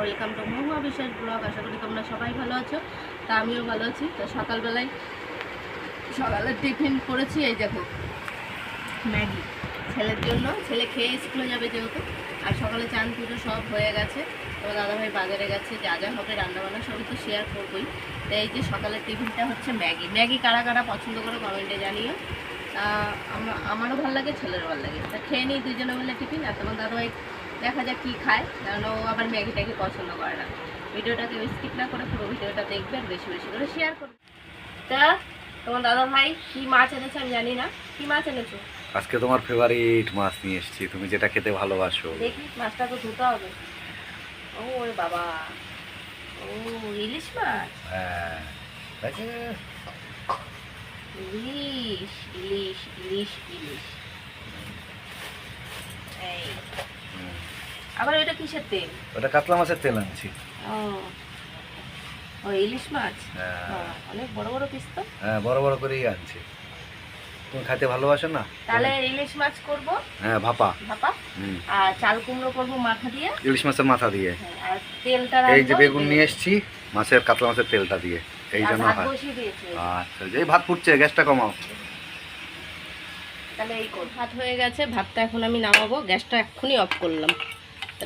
Welcome to মহুয়া বিশ্বাস blog আশা করি তোমরা সবাই ভালো আছো। তা আমিও ভালো আছি। তো সকালবেলায় সকালে টিফিন করেছি, এই দেখো, ম্যাগি। ছেলের জন্য, ছেলে খেয়ে স্কুলে যাবে যেহেতু। আর সকালে চান পুজো সব হয়ে গেছে। তোমার দাদাভাই বাজারে গেছে, যা যা হবে, রান্নাবান্না সবই তো শেয়ার করবোই। তো এই যে সকালের টিফিনটা হচ্ছে ম্যাগি। ম্যাগি কারা কারা পছন্দ করো কমেন্টে জানিও। তা আমারও ভালো লাগে, ছেলেরও ভালো লাগে। তা খেয়ে নিই দুজনে মিলে টিফিন। আর তোমার দাদাভাই দেখা যাক কী খায়। কারণ ও আবার ম্যাগি ট্যাগি পছন্দ করে না। ভিডিওটাকে স্কিপ না করে পুরো ভিডিওটা দেখবে আর বেশি বেশি করে শেয়ার করবে। তা তোমার দাদা ভাই কী মাছ এনেছে আমি জানি না। কী মাছ এনেছো? আজকে তোমার ফেভারিট মাছ নিয়ে এসেছি। তুমি যেটা খেতে ভালোবাসো। দেখি মাছটা তো ধুতে হবে। ও ওরে বাবা। ও ইলিশ মাছ? হ্যাঁ। ইলিশ ইলিশ ইলিশ ইলিশ। এই। আবার ওইটা কিসের তেল? ওটা কাতলা মাছের তেল আনছি। ও। ও ইলিশ মাছ? হ্যাঁ। অনেক বড় বড় পিস তো। হ্যাঁ বড় বড় করেই আনছি। তুমি খেতে ভালোবাসো না? তাহলে ইলিশ মাছ করব? হ্যাঁ ভাপা। ভাপা? আর চাল কুমড়ো করব মাথা দিয়ে? ইলিশ মাছের মাথা দিয়ে। হ্যাঁ, আর তেলটা এই যে বেগুন নিয়ে এসেছি মাছের কাতলা মাছের তেলটা দিয়ে। এই জন্য ভাত হয়। আচ্ছা যেই ভাত ফুটছে গ্যাসটা কমাও। তাহলে এই কর। ভাত হয়ে গেছে ভাতটা এখন আমি নামাবো গ্যাসটা এক্ষুনি অফ করলাম।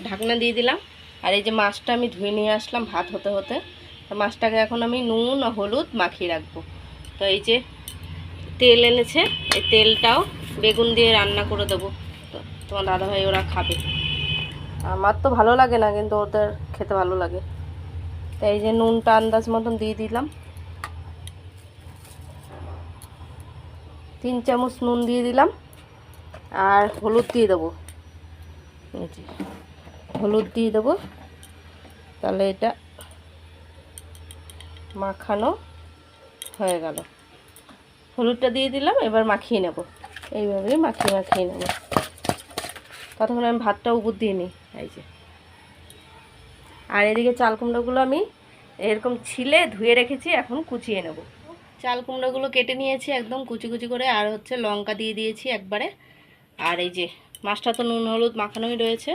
ঢাকনা দিয়ে দিলাম। আর এই যে মাছটা আমি ধুয়ে নিয়ে আসলাম ভাত হতে হতে। তা মাছটাকে এখন আমি নুন আর হলুদ মাখিয়ে রাখব। তো এই যে তেল এনেছে, এই তেলটাও বেগুন দিয়ে রান্না করে দেবো। তো তোমার দাদাভাই ওরা খাবে। আমার তো ভালো লাগে না, কিন্তু ওদের খেতে ভালো লাগে। তো এই যে নুনটা আন্দাজ মতন দিয়ে দিলাম। তিন চামচ নুন দিয়ে দিলাম। আর হলুদ দিয়ে দেবো। হলুদ দিয়ে দেবো। তাহলে এটা মাখানো হয়ে গেল। হলুদটা দিয়ে দিলাম, এবার মাখিয়ে নেব। এইভাবে মাখিয়ে মাখিয়ে নেব। ততক্ষণ আমি ভাতটা উপর দিয়ে নিই, এই যে। আর এদিকে চাল কুমড়োগুলো আমি এরকম ছিলে ধুয়ে রেখেছি, এখন কুচিয়ে নেব। চাল কুমড়োগুলো কেটে নিয়েছি একদম কুচি কুচি করে, আর হচ্ছে লঙ্কা দিয়ে দিয়েছি একবারে। আর এই যে মাছটা তো নুন হলুদ মাখানোই রয়েছে।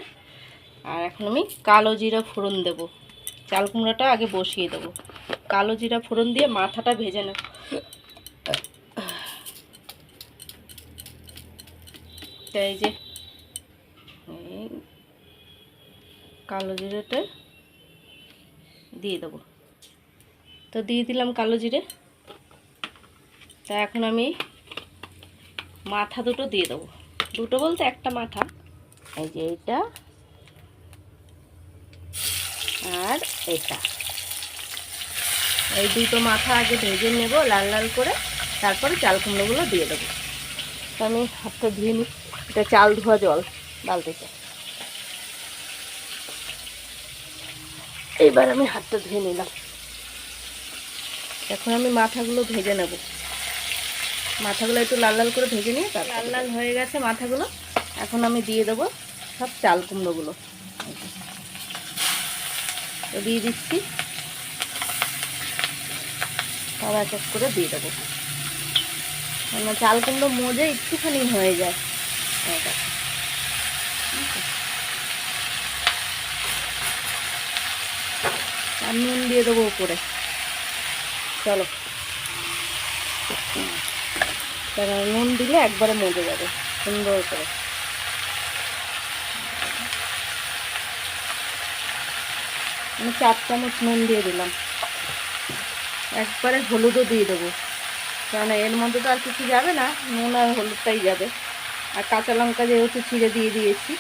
আর এখন আমি কালো জিরা ফোড়ন দেব। চাল কুমড়োটা আগে বসিয়ে দেব। কালো জিরা ফোড়ন দিয়ে মাথাটা ভেজে নেব। তো এই যে কালো জিরেটা দিয়ে দেবো। তো দিয়ে দিলাম কালো জিরে। তা এখন আমি মাথা দুটো দিয়ে দেবো। দুটো বলতে একটা মাথা। এই যে এইটা আর এটা। এই দুটো মাথা আগে ভেজে নেব লাল লাল করে তারপরে চাল কুমড়োগুলো দিয়ে দেবো। তো আমি হাতটা ধুয়ে নিই। এটা চাল ধোয়া জল বালতিতে। এইবার আমি হাতটা ধুয়ে নিলাম। এখন আমি মাথাগুলো ভেজে নেব। মাথাগুলো একটু লাল লাল করে ভেজে নিয়ে তার লাল লাল হয়ে গেছে মাথাগুলো। এখন আমি দিয়ে দেবো সব চাল কুমড়োগুলো। তো দিয়ে দিচ্ছি। সব এক এক করে দিয়ে দেবো। কেন চাল কুমড়ো মজে একটুখানি হয়ে যায়। আর নুন দিয়ে দেবো উপরে। চলো। নুন দিলে একবারে মজে যাবে। সুন্দর করে। আমি চার চামচ নুন দিয়ে দিলাম। একবারে হলুদও দিয়ে দেবো। কারণ এর মধ্যে তো আর কিছু যাবে না, নুন আর হলুদটাই যাবে। আর কাঁচা লঙ্কা যেহেতু ছিঁড়ে দিয়ে দিয়েছি,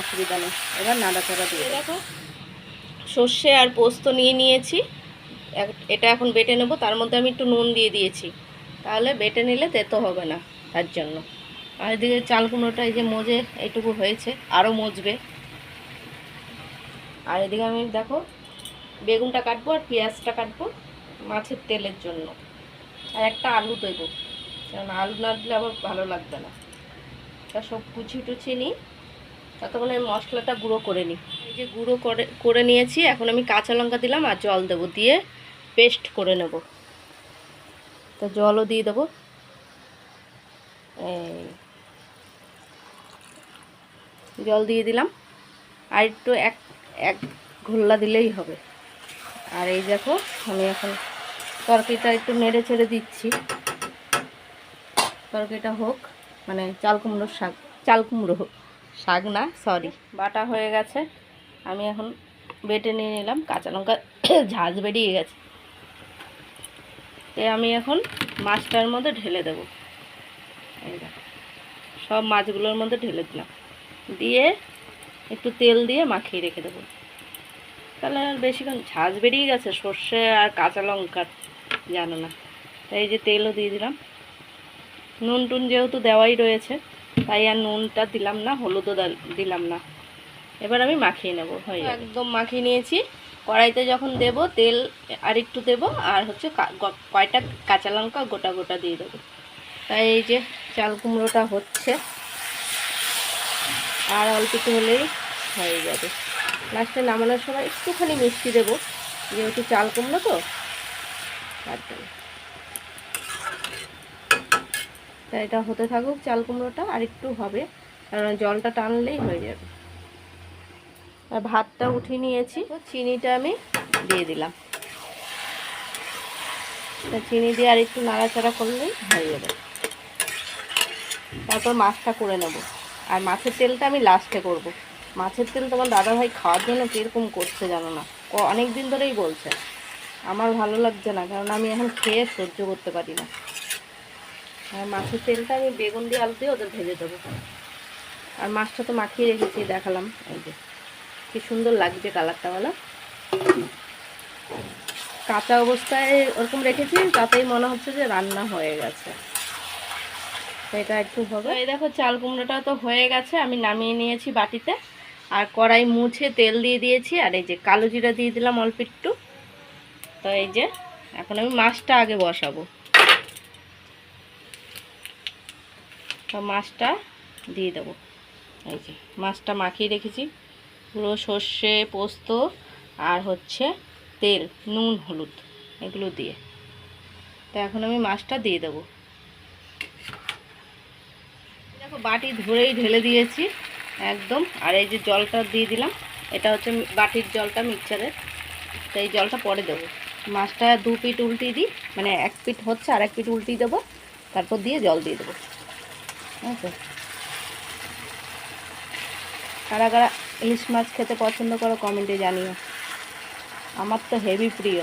অসুবিধা নেই। এবার নাড়াচাড়া দিয়ে দেখো, সর্ষে আর পোস্ত নিয়ে নিয়েছি। এটা এখন বেটে নেব। তার মধ্যে আমি একটু নুন দিয়ে দিয়েছি। তাহলে বেটে নিলে তেতো হবে না, তার জন্য। আর এদিকে চাল কুমড়োটা এই যে মজে এইটুকু হয়েছে, আরও মজবে। আর এদিকে আমি দেখো, বেগুনটা কাটবো আর পেঁয়াজটা কাটবো মাছের তেলের জন্য। আর একটা আলু দেবো কারণ আলু না দিলে আবার ভালো লাগবে না। তা সব কুচি টুচি নিই ততক্ষণ আমি মশলাটা গুঁড়ো করে নিই এই যে গুঁড়ো করে করে নিয়েছি, এখন আমি কাঁচা লঙ্কা দিলাম আর জল দেবো দিয়ে পেস্ট করে নেব। তো জলও দিয়ে দেবো। জল দিয়ে দিলাম। আর একটু এক এক ঘোল্লা দিলেই হবে। আর এই দেখো, আমি এখন তরকারিটা একটু নেড়ে ছেড়ে দিচ্ছি। তরকারিটা হোক মানে চাল কুমড়োর শাক, চাল কুমড়ো হোক, শাক না সরি বাটা হয়ে গেছে, আমি এখন বেটে নিয়ে নিলাম, কাঁচা লঙ্কা ঝাঁজ বেরিয়ে গেছে। তে আমি এখন মাছটার মধ্যে ঢেলে দেবো। সব মাছগুলোর মধ্যে ঢেলে দিলাম। দিয়ে একটু তেল দিয়ে মাখিয়ে রেখে দেবো। তাহলে আর বেশিক্ষণ, ঝাঁজ বেরিয়ে গেছে, সর্ষে আর কাঁচা লঙ্কার জানো না। তাই এই যে তেলও দিয়ে দিলাম। নুন টুন যেহেতু দেওয়াই রয়েছে, তাই আর নুনটা দিলাম না, হলুদও দাল- দিলাম না। এবার আমি মাখিয়ে নেব, হয়ে। একদম মাখিয়ে নিয়েছি। কড়াইতে যখন দেব, তেল আর একটু দেবো, আর হচ্ছে কয়টা কাঁচা লঙ্কা গোটা গোটা দিয়ে দেবো। তাই এই যে চাল কুমড়োটা হচ্ছে আর অল্প একটু হলেই হয়ে যাবে। লাস্টে নামানোর সময় একটুখানি মিষ্টি দেবো, যেহেতু চাল কুমড়ো তো, তার তা এটা হতে থাকুক চাল কুমড়োটা, আর একটু হবে কারণ জলটা টানলেই হয়ে যাবে। আর ভাতটা উঠিয়ে নিয়েছি, চিনিটা আমি দিয়ে দিলাম। চিনি দিয়ে আর একটু নাড়াচাড়া করলেই হয়ে যাবে। তারপর মাছটা করে নেব। আর মাছের তেলটা আমি লাস্টে করব। মাছের তেল তোমার দাদাভাই খাওয়ার জন্য কীরকম করছে জানো না? অনেক দিন ধরেই বলছে। আমার ভালো লাগছে না, কারণ আমি এখন খেয়ে সহ্য করতে পারি না। আর মাছের তেলটা আমি বেগুন দিয়ে আলু দিয়ে ওদের ভেজে দেবো। আর মাছটা তো মাখিয়ে রেখেছি, দেখালাম। এই যে, কি সুন্দর লাগছে কালারটা, বলো। কাঁচা অবস্থায় ওরকম রেখেছি, তাতেই মনে হচ্ছে যে রান্না হয়ে গেছে। এটা একটু হবে। এই দেখো, চাল কুমড়োটা তো হয়ে গেছে। আমি নামিয়ে নিয়েছি বাটিতে। আর কড়াই মুছে তেল দিয়ে দিয়েছি। আর এই যে কালো জিরা দিয়ে দিলাম অল্প একটু। তো এই যে, এখন আমি মাছটা আগে বসাবো। তো মাছটা দিয়ে দেবো। এই যে, মাছটা মাখিয়ে রেখেছি। পুরো সর্ষে, পোস্ত আর হচ্ছে তেল, নুন, হলুদ। এগুলো দিয়ে। তো এখন আমি মাছটা দিয়ে দেবো। দেখো বাটি ধরেই ঢেলে দিয়েছি, একদম। আর এই যে জলটা দিয়ে দিলাম, এটা হচ্ছে বাটির জলটা মিক্সারের তো এই জলটা পরে দেবো। মাছটা দু পিট উল্টিয়ে দিই মানে এক পিট হচ্ছে, আর এক পিট উল্টিয়ে দেবো। তারপর দিয়ে জল দিয়ে দেবো। আচ্ছা কারা কারা ইলিশ মাছ খেতে পছন্দ করো, কমেন্টে জানিও। আমার তো হেভি প্রিয়।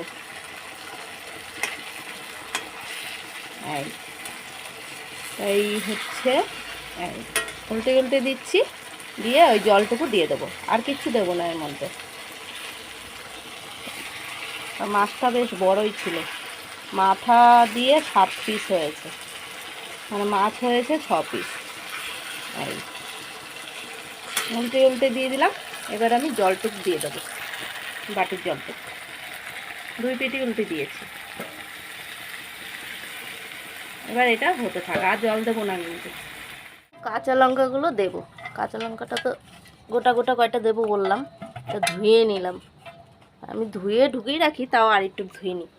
এই হচ্ছে উল্টে উল্টে দিচ্ছি, দিয়ে ওই জলটুকু দিয়ে দেবো। আর কিচ্ছু দেবো না এর মধ্যে। মাছটা বেশ বড়ই ছিল। মাথা দিয়ে সাত পিস হয়েছে। মানে মাছ হয়েছে ছ পিস এই। উল্টে উল্টে দিয়ে দিলাম। এবার আমি জলটুক দিয়ে দেবো। বাটির জলটুক। দুই পেটি উল্টে দিয়েছি। এবার এটা হতে থাক। আর জল দেবো না কিন্তু কাঁচা লঙ্কাগুলো দেবো। কাঁচা লঙ্কাটা তো গোটা গোটা কয়টা দেবো বললাম, তা ধুয়ে নিলাম। আমি ধুয়ে ঢুকিয়ে রাখি, তাও আর একটু ধুয়ে নিই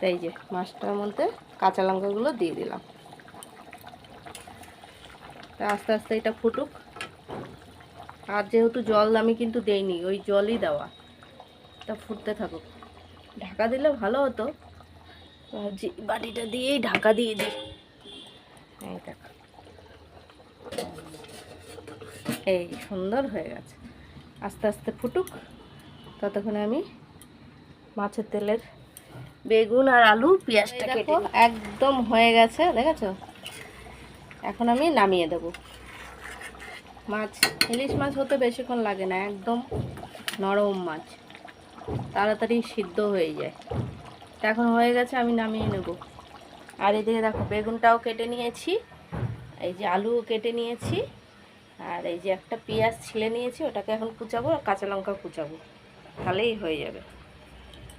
তাই যে, মাছটার মধ্যে কাঁচা লঙ্কাগুলো দিয়ে দিলাম। তা আস্তে আস্তে এটা ফুটুক। আর যেহেতু জল আমি কিন্তু দেইনি, ওই জলই দেওয়া। তা ফুটতে থাকুক। ঢাকা দিলে ভালো হতো। বাটিটা দিয়েই ঢাকা দিয়ে দিই এই দেখো এই সুন্দর হয়ে গেছে। আস্তে আস্তে ফুটুক। ততক্ষণে আমি মাছের তেলের বেগুন আর আলু পেঁয়াজটা কেটে একদম হয়ে গেছে দেখেছ? এখন আমি নামিয়ে দেবো। মাছ ইলিশ মাছ হতে বেশিক্ষণ লাগে না একদম নরম মাছ। তাড়াতাড়ি সিদ্ধ হয়ে যায়। তা এখন হয়ে গেছে আমি নামিয়ে নেব। আর এদিকে দেখো বেগুনটাও কেটে নিয়েছি এই যে আলুও কেটে নিয়েছি। আর এই যে একটা পেঁয়াজ ছিলে নিয়েছি, ওটাকে এখন কুচাবো আর কাঁচা লঙ্কা কুচাবো। তাহলেই হয়ে যাবে।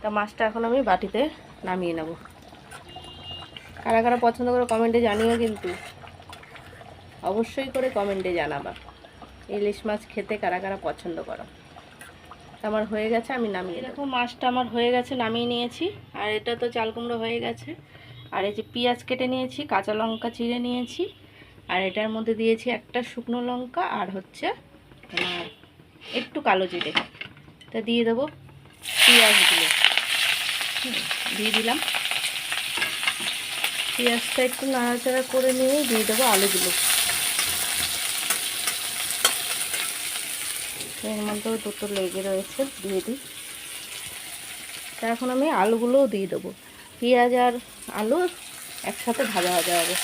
তা মাছটা এখন আমি বাটিতে নামিয়ে নেব। কারা কারা পছন্দ করে কমেন্টে জানিও কিন্তু। অবশ্যই করে কমেন্টে জানাবা। ইলিশ মাছ খেতে কারা কারা পছন্দ করো। আমার হয়ে গেছে, আমি নামিয়ে দেখো, মাছটা আমার হয়ে গেছে, নামিয়ে নিয়েছি। আর এটা তো চাল কুমড়ো হয়ে গেছে। আর এই যে পেঁয়াজ কেটে নিয়েছি, কাঁচা লঙ্কা চিড়ে নিয়েছি। আর এটার মধ্যে দিয়েছি একটা শুকনো লঙ্কা আর হচ্ছে তোমার একটু কালো জিরে। তা দিয়ে দেবো পেঁয়াজগুলো। দিয়ে দিলাম। পেঁয়াজটা একটু নাড়াচাড়া করে নিয়ে দিয়ে দেবো আলুগুলো। এর মধ্যেও দুটো লেগে রয়েছে, দিয়ে দিই। তা এখন আমি আলুগুলোও দিয়ে দেবো। পেঁয়াজ আর আলু একসাথে ভাজা ভাজা হবে।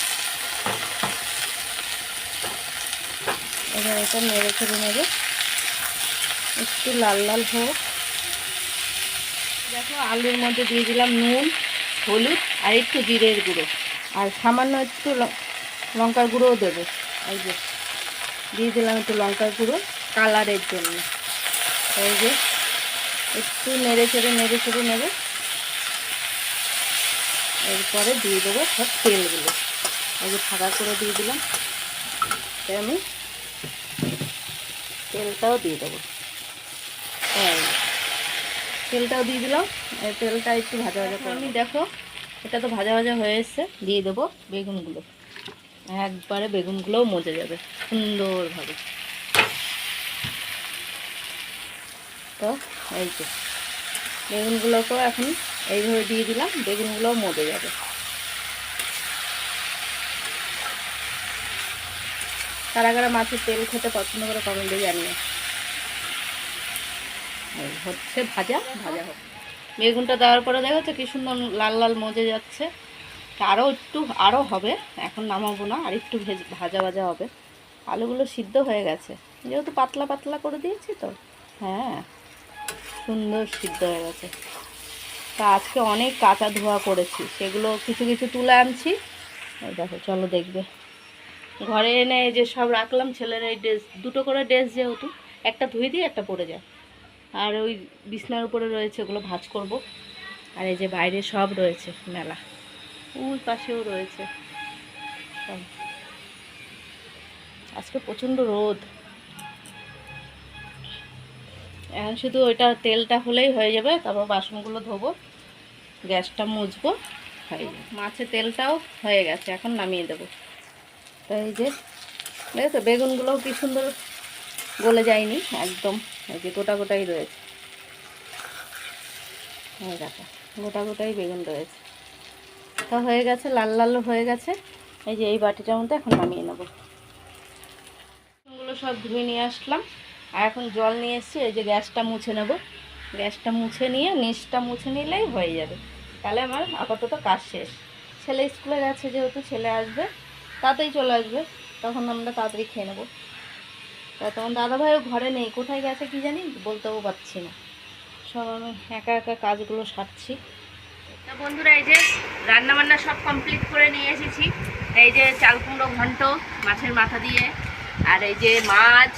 এবার এটা নেড়ে ছেড়ে নেবে। একটু লাল লাল হোক। দেখো, আলুর মধ্যে দিয়ে দিলাম নুন, হলুদ আর একটু জিরের গুঁড়ো। আর সামান্য একটু লঙ্কার গুঁড়োও দেবে। এই যে, দিয়ে দিলাম একটু লঙ্কার গুঁড়ো কালারের জন্য। এই যে, একটু নেড়ে চেড়ে নেড়ে চেড়ে নেবে। এরপরে দিয়ে দেবো সব তেলগুলো। এই যে ফাঁকা করে দিয়ে দিলাম। আমি তেলটাও দিয়ে দেবো। তেলটাও দিয়ে দিলাম। তেলটা একটু ভাজা ভাজা করে আমি দেখো এটা তো ভাজা ভাজা হয়ে এসছে দিয়ে দেবো বেগুনগুলো। একবারে বেগুনগুলোও মজে যাবে সুন্দরভাবে। তো এই যে বেগুনগুলোকেও এখন এইভাবে দিয়ে দিলাম বেগুনগুলোও মজে যাবে। কারা কারা মাছের তেল খেতে পছন্দ করে কমেন্টে জানিয়ে হচ্ছে ভাজা। ভাজা হোক। বেগুনটা দেওয়ার পরে দেখা যাচ্ছে কি সুন্দর লাল লাল মজে যাচ্ছে। তা আরও একটু আরও হবে এখন নামাবো না আর একটু ভেজ ভাজা ভাজা হবে। আলুগুলো সিদ্ধ হয়ে গেছে। যেহেতু পাতলা পাতলা করে দিয়েছি তো। হ্যাঁ সুন্দর সিদ্ধ হয়ে গেছে। তা আজকে অনেক কাঁচা ধোয়া করেছি সেগুলো কিছু কিছু তুলে আনছি। দেখো চলো দেখবে। ঘরে এনে যে সব রাখলাম, ছেলের এই ড্রেস, দুটো করে ড্রেস যেহেতু, একটা ধুয়ে দিয়ে একটা পরে যায়। আর ওই বিছনার উপরে রয়েছে, ওগুলো ভাঁজ করব। আর এই যে বাইরে সব রয়েছে, মেলা। ওই পাশেও রয়েছে। আজকে প্রচণ্ড রোদ। এখন শুধু ওইটা তেলটা হলেই হয়ে যাবে, তারপর বাসনগুলো ধোবো, গ্যাসটা মুছবো, হয়ে মাছের তেলটাও হয়ে গেছে, এখন নামিয়ে দেবো। এই যে দেখো বেগুনগুলোও কি সুন্দর গলে যায়নি, একদম। এই যে গোটা গোটাই রয়েছে। দেখো, গোটা গোটাই বেগুন রয়েছে। তো হয়ে গেছে, লাল লাল হয়ে গেছে। এই যে এই বাটিটার মধ্যে এখন নামিয়ে নেব। বেগুনগুলো সব ধুয়ে নিয়ে আসলাম। আর এখন জল নিয়ে এসেছি, এই যে গ্যাসটা মুছে নেব। গ্যাসটা মুছে নিয়ে, নিচটা মুছে নিলেই হয়ে যাবে। তাহলে আমার আপাতত কাজ শেষ। ছেলে স্কুলে গেছে যেহেতু, ছেলে আসবে। তাড়াতাড়ি চলে আসবে, তখন আমরা তাড়াতাড়ি খেয়ে নেব। তা তখন দাদাভাইও ঘরে নেই, কোথায় গেছে কি জানি বলতেও পারছি না। সব আমি একা একা কাজগুলো সারছি। তা বন্ধুরা, এই যে রান্না বান্না সব কমপ্লিট করে নিয়ে এসেছি। এই যে চাল কুমড়ো ঘন্ট, মাছের মাথা দিয়ে, আর এই যে মাছ,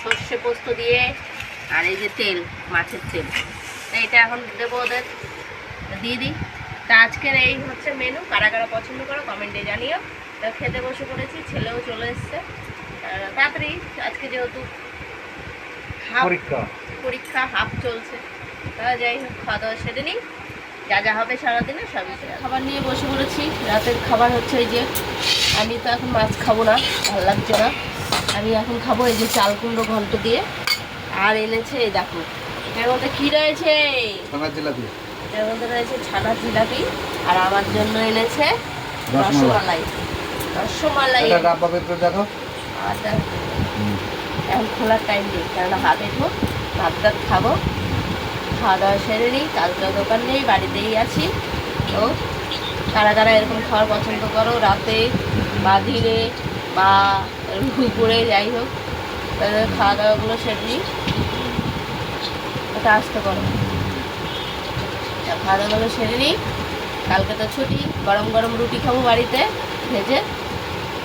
সর্ষে পোস্ত দিয়ে, আর এই যে তেল, মাছের তেল। এটা এখন দেবো ওদের। দিয়ে দিই তা আজকের এই হচ্ছে মেনু কারা কারা পছন্দ করো কমেন্টে জানিও। তা খেতে বসে পড়েছি ছেলেও চলে এসছে। তাড়াতাড়ি আজকে যেহেতু হাফ পরীক্ষা। পরীক্ষা হাফ চলছে। তা যাই হোক খাওয়া দাওয়া সেরে নিই। যা যা হবে সারাদিনে সবই খাবার নিয়ে বসে পড়েছি। রাতের খাবার হচ্ছে এই যে আমি তো এখন মাছ খাব না ভালো লাগছে না। আমি এখন খাব এই যে চাল কুমড়ো ঘন্ট দিয়ে। আর এনেছে এই দেখো এর মধ্যে কী রয়েছে? জিলাপি। এর মধ্যে রয়েছে ছানা জিলাপি আর আমার জন্য এনেছে রসমালাই। রসমালাই এটা ডাব্বা করে দেখো। দেখো, এখন খোলার টাইম নেই কেননা হাতে ঠোক ভাত টাত খাব। খাওয়া দাওয়া সেরে নিই কালকে দোকান নেই বাড়িতেই আছি। তো কারা কারা এরকম খাওয়ার পছন্দ করো রাতে বা ধীরে বা দুপুরে যাই হোক তাদের খাওয়া দাওয়াগুলো সেরে নিই। ওটা আসতে করো তা খাওয়া দাওয়াগুলো সেরে নিই। কালকে তো ছুটি গরম গরম রুটি খাব বাড়িতে ভেজে।